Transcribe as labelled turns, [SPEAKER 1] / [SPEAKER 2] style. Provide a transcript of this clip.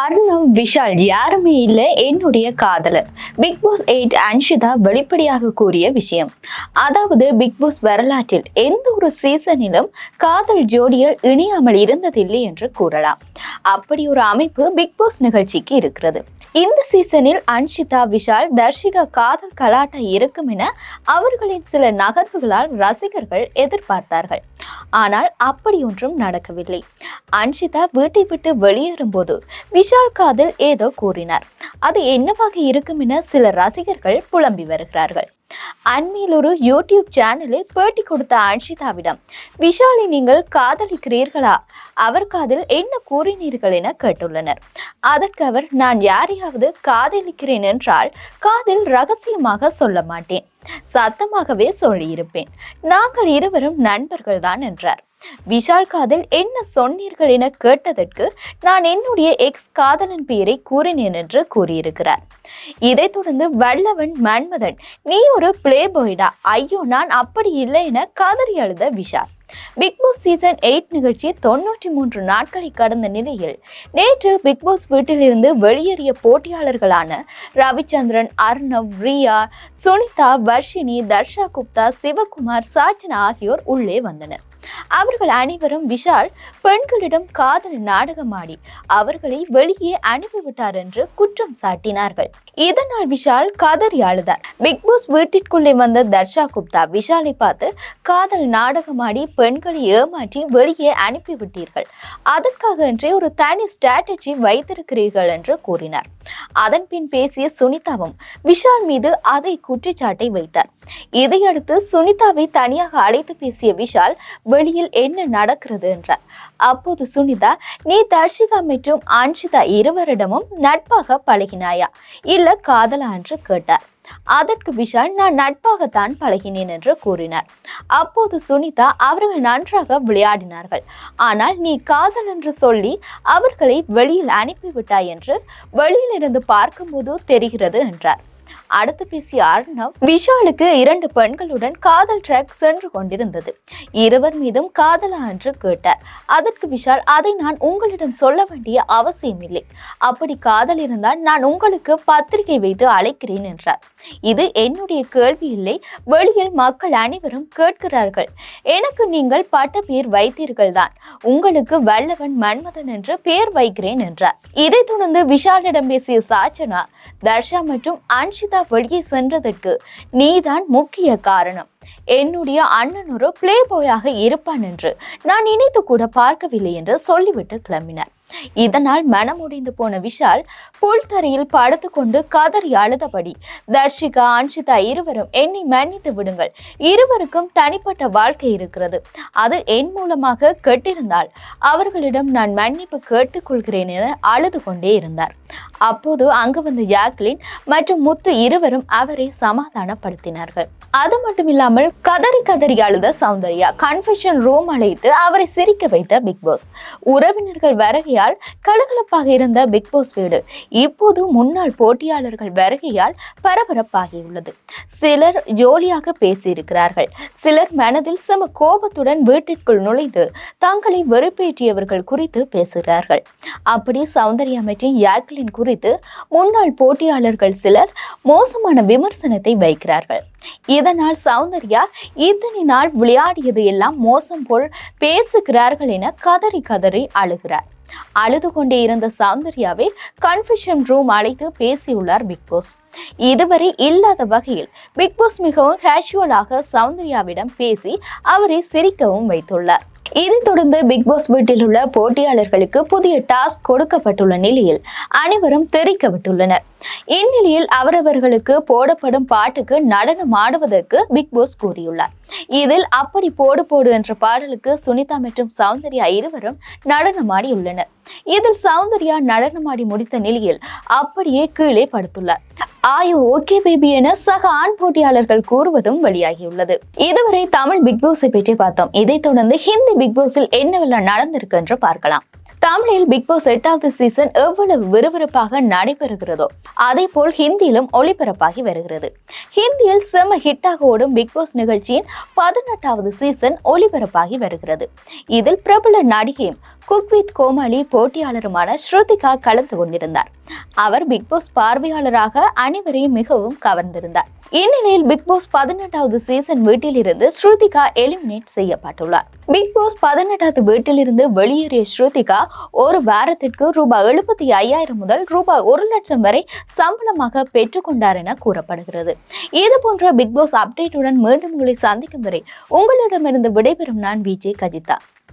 [SPEAKER 1] அர்ணவ் விஷால் யாருமே இல்லை என்னுடைய காதலர். பிக் பாஸ் எயிட் அன்ஷிதா வெளிப்படையாக கூறிய விஷயம். அதாவது பிக் பாஸ் வரலாற்றில் எந்த ஒரு சீசனிலும் காதல் ஜோடிகள் இணையாமல் இருந்ததில்லை என்று கூறலாம். அப்படி ஒரு அமைப்பு பிக் பாஸ் நிகழ்ச்சிக்கு இருக்கிறது. இந்த சீசனில் அன்ஷிதா விஷால் தர்ஷிகா காதல் கலாட்டா இருக்கும் என அவர்களின் சில நகர்வுகளால் ரசிகர்கள் எதிர்பார்த்தார்கள். ஆனால் அப்படி ஒன்றும் நடக்கவில்லை. அன்ஷிதா வீட்டை விட்டு வெளியேறும் வெளியேறும்போது விஷால் காதில் ஏதோ கூறினார். அது என்னவாக இருக்கும் என சில ரசிகர்கள் புலம்பி வருகிறார்கள். அண்மையில் ஒரு யூடியூப் சேனலில் பேட்டி கொடுத்த அன்ஷிதாவிடம் விஷாலை நீங்கள் காதலிக்கிறீர்களா? அவர் காதில் என்ன கூறினீர்கள் என கேட்டுள்ளனர். அதற்கு அவர் நான் யாரையாவது காதலிக்கிறேன் என்றால் காதில் ரகசியமாக சொல்ல மாட்டேன். சத்தமாகவே சொல்லியிருப்பேன். நாங்கள் இருவரும் நண்பர்கள்தான் என்றார். விஷால் காதல் என்ன சொன்னீர்கள் என கேட்டதற்கு நான் என்னுடைய எக்ஸ் காதலன் பெயரை கூறினேன் என்று கூறியிருக்கிறார். இதைத் தொடர்ந்து வல்லவன் மன்மதன் நீ ஒரு பிளே பாய்டா ஐயோ நான் அப்படி இல்லை என கதறி அழுத Vishal. Bigg Boss season eight நிகழ்ச்சி தொன்னூற்றி மூன்று நாட்களை கடந்த நிலையில் நேற்று பிக் பாஸ் வீட்டிலிருந்து வெளியேறிய போட்டியாளர்களான ரவிச்சந்திரன் அர்ணவ் ரியா சுனிதா வர்ஷினி தர்ஷா குப்தா சிவகுமார் சாச்சனா ஆகியோர் உள்ளே வந்தனர். அவர்கள் அனைவரும் விஷால் பெண்களிடம் காதல் நாடகமாடி அவர்களை வெளியே அனுப்பிவிட்டார் என்று குற்றம் சாட்டினார்கள். இதனால் விஷால் கதறி அழுதார். பிக் பாஸ் வீட்டிற்குள்ளே வந்த தர்ஷா குப்தா விஷாலை பார்த்து காதல் நாடகமாடி பெண்களை ஏமாற்றி வெளியே அனுப்பிவிட்டீர்கள். அதற்காக என்றே ஒரு தனி ஸ்ட்ராட்டஜி வைத்திருக்கிறீர்கள் என்று கூறினார். அதன் பின் பேசிய சுனிதாவும் விஷால் மீது அதை குற்றச்சாட்டை வைத்தார். இதையடுத்து சுனிதாவை தனியாக அழைத்து பேசிய விஷால் வெளியில் என்ன நடக்கிறது? என்றார். அப்போது சுனிதா நீ தர்ஷிகா மற்றும் அன்ஷிதா இருவரிடமும் நட்பாக பழகினாயா? இல்ல காதலா? என்று கேட்டார். அதற்கு விஷால் நான் நட்பாகத்தான் பழகினேன் என்று கூறினார். அப்போது சுனிதா அவர்கள் நன்றாக விளையாடினார்கள். ஆனால் நீ காதல் என்று சொல்லி அவர்களை வெளியில் அனுப்பிவிட்டாய் என்று வெளியில் இருந்து பார்க்கும்போது தெரிகிறது என்றார். அடுத்து பேசிய அர்ணவ் விஷாலுக்கு இரண்டு பெண்களுடன் காதல் ட்ராக் சென்று கொண்டிருந்தது. இருவர் மீதும் காதலா என்று கேட்டார். அதற்கு விஷால் அதை நான் உங்களிடம் சொல்ல வேண்டிய அவசியம் இல்லை. அப்படி காதல் இருந்தால் நான் உங்களுக்கு பத்திரிகை வைத்து அழைக்கிறேன் என்றார். இது என்னுடைய கேள்வி இல்லை. வெளியில் மக்கள் அனைவரும் கேட்கிறார்கள். எனக்கு நீங்கள் பட்ட பேர் வைத்தீர்கள் தான் உங்களுக்கு வல்லவன் மன்மதன் என்று பெயர் வைக்கிறேன் என்றார். இதைத் தொடர்ந்து விஷாலிடம் பேசிய சாச்சனா தர்ஷா மற்றும் அன்ஷிதா வெளியே சென்றதற்கு நீதான் முக்கிய காரணம். என்னுடைய அண்ணன் ஒரு பிளே பாயாக இருப்பான் என்று நான் நினைத்து கூட பார்க்கவில்லை என்று சொல்லிவிட்டு கிளம்பினார். இதனால் மனமுடைந்து போன விஷால் புல்தரையில் படுத்துக்கொண்டு கதறி அழுதபடி தர்ஷிகா அன்ஷிதா இருவரும் என்னை மன்னித்து விடுங்கள். இருவருக்கும் தனிப்பட்ட வாழ்க்கை இருக்கிறது. அது என் மூலமாக கெட்டிருந்தால் அவர்களிடம் நான் மன்னிப்பு கேட்டுக்கொள்கிறேன் என அழுது கொண்டே இருந்தார். அப்போது அங்கு வந்த யாக்லின் மற்றும் முத்து இருவரும் அவரை சமாதானப்படுத்தினார்கள். அது மட்டும் இல்லாமல் கதறி கதறி அழுத சௌந்தர்யா கன்ஃபெஷன் ரூம் அழைத்து அவரை சிரிக்க வைத்த பிக் பாஸ். உறவினர்கள் வருகையால் கலகலப்பாக இருந்த பிக் பாஸ் வீடு இப்போது முன்னாள் போட்டியாளர்கள் வருகையால் பரபரப்பாகியுள்ளது. சிலர் ஜோலியாக பேசியிருக்கிறார்கள். சிலர் மனதில் சம கோபத்துடன் வீட்டிற்குள் நுழைந்து தங்களை வெறுப்பேற்றியவர்கள் குறித்து பேசுகிறார்கள். அப்படி சௌந்தர்யா மற்றும் யாக்லின் குறித்து முன்னாள் போட்டியாளர்கள் சிலர் மோசமான விமர்சனத்தை வைக்கிறார்கள். இதனால் சௌந்தர்யா இத்தனை நாள் விளையாடியது எல்லாம் மோசம் போல் பேசுகிறார்கள் என கதறி கதறி அழுகிறார். அழுது கொண்டே இருந்த சௌந்தர்யாவை கன்ஃபெஷன் ரூம் அழைத்து பேசியுள்ளார் பிக்பாஸ் இதுவரை இல்லாத வகையில் பிக்பாஸ் மிகவும் கேஷுவலாக சௌந்தர்யாவிடம் பேசி அவரை சிரிக்கவும் வைத்துள்ளார். இதைத் தொடர்ந்து பிக்பாஸ் வீட்டில் உள்ள போட்டியாளர்களுக்கு புதிய டாஸ்க் கொடுக்கப்பட்டுள்ள நிலையில் அனைவரும் தெரிவிக்கப்பட்டுள்ளனர். இந்நிலையில் அவரவர்களுக்கு போடப்படும் பாட்டுக்கு நடனம் ஆடுவதற்கு பிக் பாஸ் கூறியுள்ளார். இதில் அப்படி போடு போடு என்ற பாடலுக்கு சுனிதா மற்றும் சௌந்தர்யா இருவரும் நடனமாடியுள்ளனர் இதில் சௌந்தர்யா நடனமாடி முடித்த நிலையில் அப்படியே கீழே படுத்துள்ளார். ஆயோ ஓகே பேபி என சக ஆண் போட்டியாளர்கள் கூறுவதும் வெளியாகியுள்ளது. இதுவரை தமிழ் பிக் பாஸை பற்றி பார்த்தோம். இதைத் தொடர்ந்து ஹிந்தி பிக் பாஸில் என்னவெல்லாம் நடந்திருக்கு என்று பார்க்கலாம். தமிழில் பிக் பாஸ் எட்டாவது சீசன் எவ்வளவு விறுவிறுப்பாக நடைபெறுகிறதோ அதே போல் ஹிந்தியிலும் ஒளிபரப்பாகி வருகிறது. ஹிந்தியில் செம ஹிட்டாக ஓடும் பிக் பாஸ் நிகழ்ச்சியின் பதினெட்டாவது சீசன் ஒளிபரப்பாகி வருகிறது. இதில் பிரபல நடிகையும் குக் வித் கோமாளி போட்டியாளருமான ஸ்ருதிகா கலந்து கொண்டிருந்தார். அவர் பிக்பாஸ் பார்வையாளராக அனைவரையும் மிகவும் கவர்ந்திருந்தார். இந்நிலையில் பிக்பாஸ் பதினெட்டாவது சீசன் வீட்டிலிருந்து ஸ்ருதிகா எலிமினேட் செய்யப்பட்டுள்ளார். பிக்பாஸ் பதினெட்டாவது வீட்டிலிருந்து வெளியேறிய ஸ்ருதிகா ஒரு வாரத்திற்கு ரூபாய் எழுபத்தி ஐயாயிரம் முதல் ரூபாய் ஒரு லட்சம் வரை சம்பளமாக பெற்றுக்கொண்டார் என கூறப்படுகிறது. இது போன்ற பிக்பாஸ் அப்டேட்டுடன் மீண்டும் உங்களை சந்திக்கும் வரை உங்களிடமிருந்து விடைபெறும் நான் விஜய் கஜிதா.